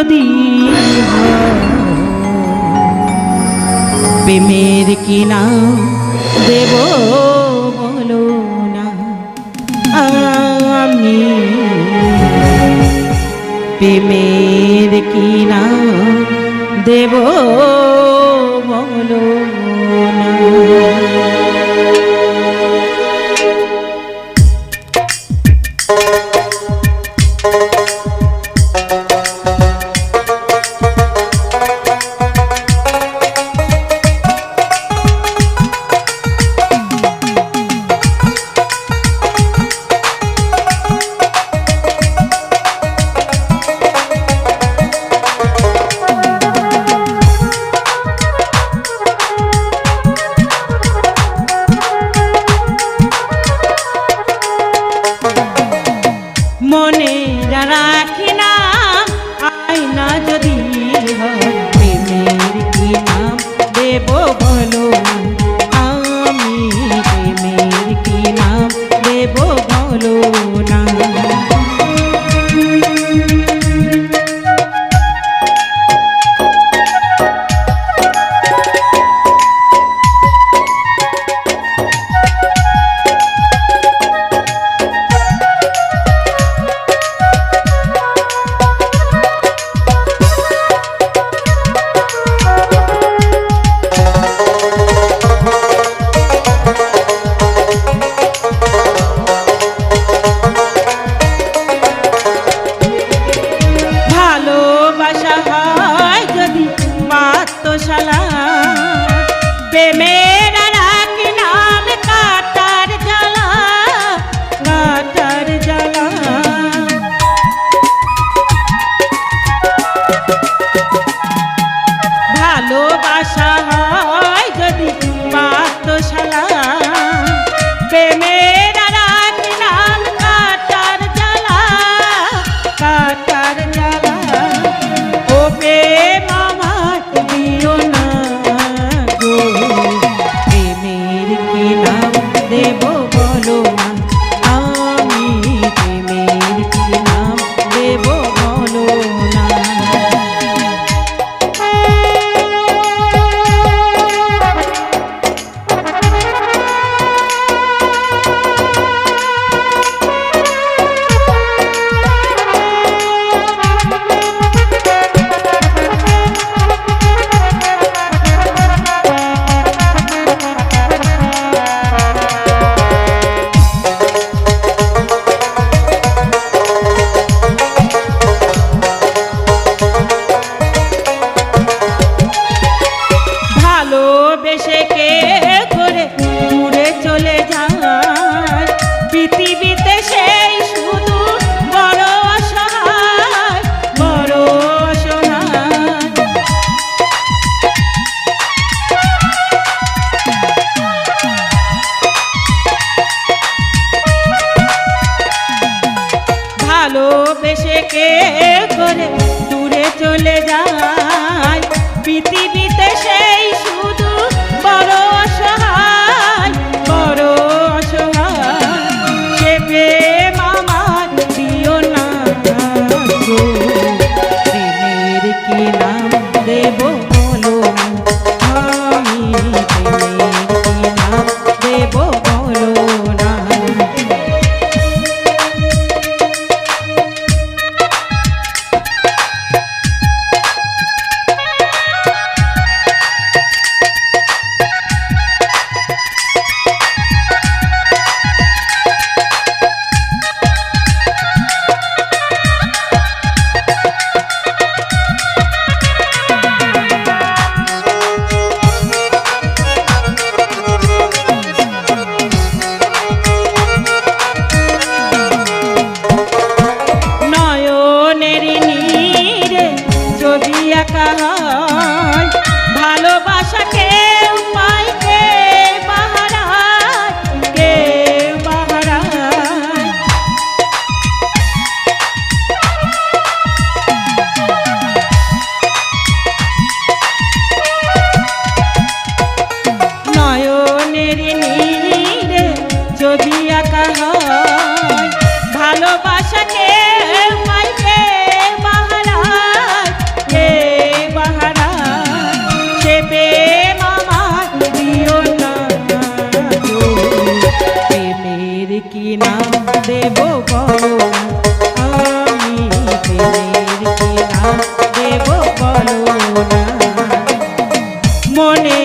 যদি প্রেমের কিনা দেব বলো না। আমি প্রেমের কিনা দেব সাহা দেশে কে করে? দূরে চলে যায় পৃথিবীতে সেই মনে